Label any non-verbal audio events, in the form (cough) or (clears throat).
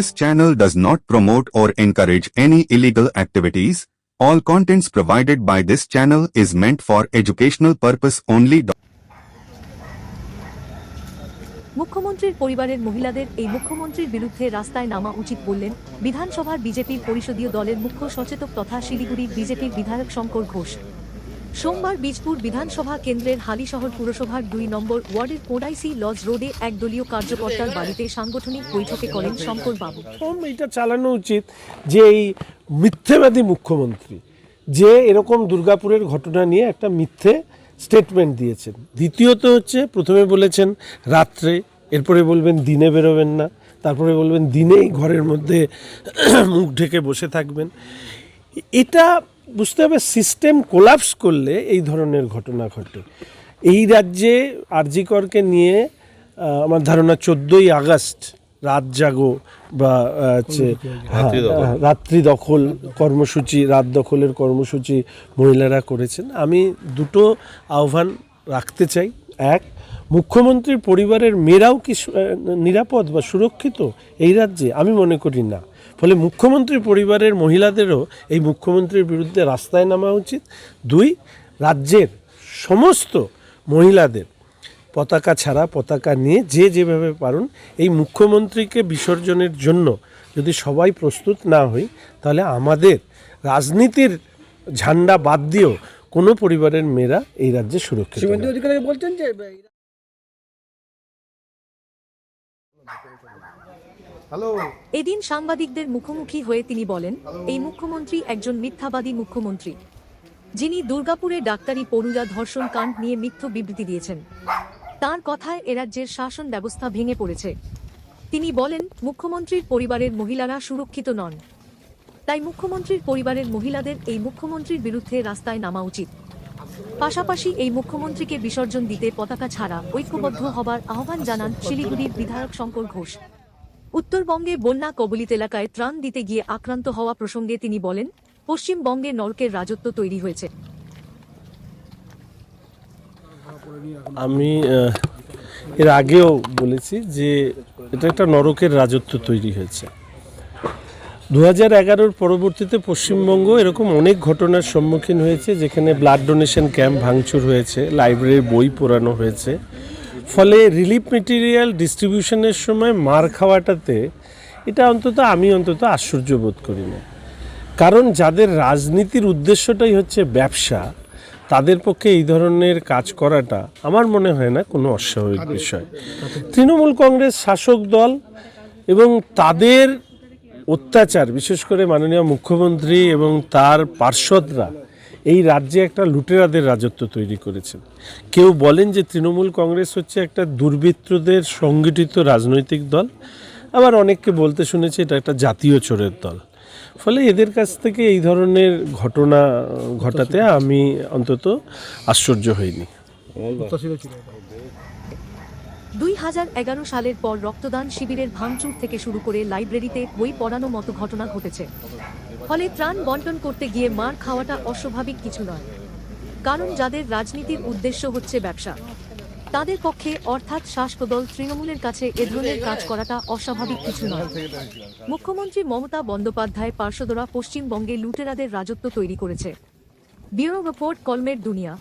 This channel does not promote or encourage any illegal activities. All contents provided by this channel is meant for educational purpose only. মুখ্যমন্ত্রীর পরিবারের মহিলাদের এই মুখ্যমন্ত্রীর বিরুদ্ধে রাস্তায় নামা উচিত বললেন বিধানসভার বিজেপির পরিষদীয় দলের মুখ্য সচেতক তথা শিলিগুড়ির বিজেপির বিধায়ক শঙ্কর ঘোষ সোমবার বীজপুর বিধানসভা কেন্দ্রের হালিশহর পুরসভার দুই নম্বর ওয়ার্ডের কোডাইসি লজ রোডে এক দলীয় কার্যকর্তার বাড়িতে সাংগঠনিক বৈঠকে করেন শঙ্কর বাবু এটা চালানো উচিত যে এই মিথ্যেবাদী মুখ্যমন্ত্রী যে এরকম দুর্গাপুরের ঘটনা নিয়ে একটা মিথ্যে স্টেটমেন্ট দিয়েছেন। দ্বিতীয়ত হচ্ছে প্রথমে বলেছেন রাত্রে, এরপরে বলবেন দিনে বেরোবেন না, তারপরে বলবেন দিনেই ঘরের মধ্যে (clears throat) মুখ ঢেকে বসে থাকবেন। এটা বুঝতে হবে সিস্টেম কোলাপস করলে এই ধরনের ঘটনা ঘটে। এই রাজ্যে আরজিকরকে নিয়ে আমার ধারণা চোদ্দোই আগস্ট রাত জাগো বা হচ্ছে হ্যাঁ, রাত্রি দখল কর্মসূচি রাত দখলের কর্মসূচি মহিলারা করেছেন। আমি দুটো আহ্বান রাখতে চাই। এক, মুখ্যমন্ত্রীর পরিবারের মেয়েরাও কি নিরাপদ বা সুরক্ষিত এই রাজ্যে? আমি মনে করি না। ফলে মুখ্যমন্ত্রী পরিবারের মহিলাদেরও এই মুখ্যমন্ত্রীর বিরুদ্ধে রাস্তায় নামা উচিত। দুই, রাজ্যের সমস্ত মহিলাদের পতাকা ছাড়া পতাকা নিয়ে যে যেভাবে পারুন, এই মুখ্যমন্ত্রীকে বিসর্জনের জন্য যদি সবাই প্রস্তুত না হই, তাহলে আমাদের রাজনীতির ঝান্ডা বাদ দিয়েও কোনো পরিবারের মেয়েরা এই রাজ্যে সুরক্ষিত অধিকারী বলছেন যে এদিন সাংবাদিকদের মুখোমুখি হয়ে তিনি বলেন এই মুখ্যমন্ত্রী একজন মিথ্যাবাদী মুখ্যমন্ত্রী যিনি দুর্গাপুরে ডাক্তারি পড়ুয়া ধর্ষণ কাণ্ড নিয়ে মিথ্য বিবৃতি দিয়েছেন। তার কথায় এরাজ্যের শাসন ব্যবস্থা ভেঙে পড়েছে। তিনি বলেন মুখ্যমন্ত্রীর পরিবারের মহিলারা সুরক্ষিত নন। তাই মুখ্যমন্ত্রীর পরিবারের মহিলাদের এই মুখ্যমন্ত্রীর বিরুদ্ধে রাস্তায় নামা উচিত। পাশাপাশি এই মুখ্যমন্ত্রীকে বিসর্জন দিতে পতাকা ছাড়া ঐক্যবদ্ধ হবার আহ্বান জানান শিলিগুড়ির বিধায়ক শঙ্কর ঘোষ। উত্তরবঙ্গে বন্যা কবলিত এলাকায় ত্রাণ দিতে গিয়ে আক্রান্ত হওয়া প্রসঙ্গে তিনি বলেন, পশ্চিমবঙ্গে নরকের রাজত্ব তৈরি হয়েছে। আমি এর আগেও বলেছি যে এটা একটা নরকের রাজত্ব তৈরি হয়েছে। দু হাজার এগারোর পরবর্তীতে পশ্চিমবঙ্গ এরকম অনেক ঘটনার সম্মুখীন হয়েছে, যেখানে ব্লাড ডোনেশন ক্যাম্প ভাঙচুর হয়েছে লাইব্রেরির বই পোড়ানো হয়েছে। ফলে রিলিফ মেটেরিয়াল ডিস্ট্রিবিউশনের সময় মার খাওয়াটাতে এটা অন্তত আমি অন্তত আশ্চর্য বোধ করি না। কারণ যাদের রাজনীতির উদ্দেশ্যটাই হচ্ছে ব্যবসা, তাদের পক্ষে এই ধরনের কাজ করাটা আমার মনে হয় না কোনো অস্বাভাবিক বিষয়। তৃণমূল কংগ্রেস শাসক দল এবং তাদের অত্যাচার, বিশেষ করে মাননীয় মুখ্যমন্ত্রী এবং তার পার্ষদরা এই রাজ্যে একটা লুটেরাদের রাজত্ব তৈরি করেছেন। কেউ বলেন যে তৃণমূল কংগ্রেস হচ্ছে একটা দুর্বৃত্তদের সংগঠিত রাজনৈতিক দল, আবার অনেককে বলতে শুনেছি এটা একটা জাতীয় চোরের দল। ফলে এদের কাছ থেকে এই ধরনের ঘটনা, ঘটাতে আমি অন্তত আশ্চর্য হইনি। দুই হাজার এগারো সালের পর রক্তদান শিবিরের ভাঙচুর থেকে শুরু করে লাইব্রেরিতে বই পড়ানো মতো ঘটনা ঘটেছে। ফলে ত্রাণ বন্টন করতে গিয়ে মার খাওয়াটা অস্বাভাবিক কিছু নয়। কারণ যাদের রাজনীতির উদ্দেশ্য হচ্ছে ব্যবসা, তাদের পক্ষে অর্থাৎ শাসকদল তৃণমূলের কাছে এ ধরনের কাজ করাটা অস্বাভাবিক কিছু নয়। মুখ্যমন্ত্রী মমতা বন্দ্যোপাধ্যায় পার্শ্বদরা পশ্চিমবঙ্গে লুটেরাদের রাজত্ব তৈরি করেছে। ব্যুরো রিপোর্ট কলমের দুনিয়া।